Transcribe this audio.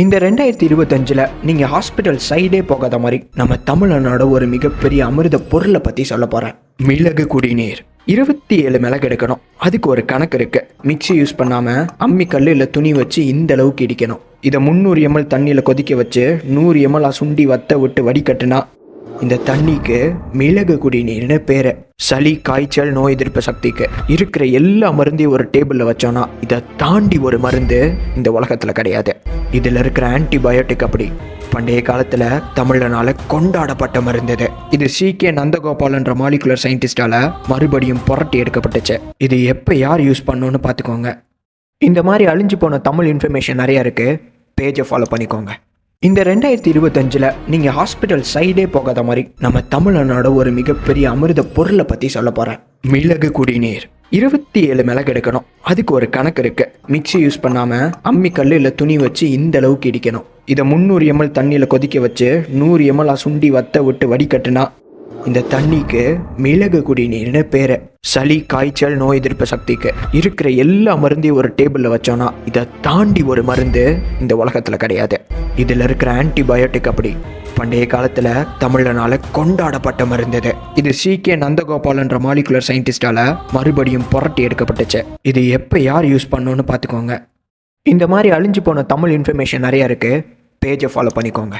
இந்த ரெண்டாயிரத்தி இருபத்தஞ்சில் நீங்கள் ஹாஸ்பிட்டல் சைடே போகாத மாதிரி நம்ம தமிழ்நாடோட ஒரு மிகப்பெரிய அமிர்த பொருளை பற்றி சொல்ல போகிறேன் மிளகு குடிநீர். இருபத்தி ஏழு மிளகு எடுக்கணும். அதுக்கு ஒரு கணக்கு இருக்கு. மிக்சி யூஸ் பண்ணாமல் அம்மி கல் இல்லை துணி வச்சு இந்த அளவுக்கு இடிக்கணும். இதை முந்நூறு எம்எல் தண்ணியில் கொதிக்க வச்சு நூறு எம்எல் சுண்டி வத்த விட்டு வடிகட்டுனா இந்த தண்ணிக்கு மிளகு குடிநீர்னு பேரு. சளி காய்ச்சல் நோய் எதிர்ப்பு சக்திக்கு. இருக்கிற எல்லா மருந்தையும் ஒரு டேபிளில் வச்சோன்னா இதை தாண்டி ஒரு மருந்து இந்த உலகத்தில் கிடையாது. இதில் இருக்கிற ஆன்டிபயோட்டிக் அப்படி. பண்டைய காலத்தில் தமிழனால கொண்டாடப்பட்ட மருந்து இது. இது சி. கே. நந்தகோபால்ன்ற மாலிகுலர் சயின்டிஸ்டால மறுபடியும் புரட்டி எடுக்கப்பட்டுச்சு. இது எப்போ யார் யூஸ் பண்ணோன்னு பார்த்துக்கோங்க. இந்த மாதிரி அழிஞ்சு போன தமிழ் இன்ஃபர்மேஷன் நிறையா இருக்குது பேஜை ஃபாலோ பண்ணிக்கோங்க. இந்த ரெண்டாயிரத்தி இருபத்தஞ்சில் நீங்கள் ஹாஸ்பிட்டல் சைடே போகாத மாதிரி நம்ம தமிழ்நாடோட ஒரு மிகப்பெரிய அமிர்த பொருளை பற்றி சொல்ல போகிறேன் மிளகு குடிநீர். இருபத்தி ஏழு மிளகு எடுக்கணும். அதுக்கு ஒரு கணக்கு இருக்கு. மிக்சி யூஸ் பண்ணாமல் அம்மி கல் இல்லை துணி வச்சு இந்த அளவுக்கு இடிக்கணும். இதை முந்நூறு எம்எல் தண்ணியில் கொதிக்க வச்சு நூறு எம்எல் சுண்டி வத்த விட்டு வடிகட்டுனா இந்த தண்ணிக்கு மிளகு குடிநீர்னு பேரு. சளி காய்ச்சல் நோய் எதிர்ப்பு சக்திக்கு. இருக்கிற எல்லா மருந்தையும் ஒரு டேபிளில் வச்சோன்னா இதை தாண்டி ஒரு மருந்து இந்த உலகத்தில் கிடையாது. இதில் இருக்கிற ஆன்டிபயோட்டிக் அப்படி. பண்டைய காலத்தில் தமிழனால கொண்டாடப்பட்ட மருந்து இது. இது சி. கே. நந்தகோபால்ன்ற மாலிகுலர் சயின்டிஸ்டால மறுபடியும் புரட்டி எடுக்கப்பட்டுச்சு. இது எப்போ யார் யூஸ் பண்ணோன்னு பார்த்துக்கோங்க. இந்த மாதிரி அழிஞ்சு போன தமிழ் இன்ஃபர்மேஷன் நிறையா இருக்குது பேஜை ஃபாலோ பண்ணிக்கோங்க.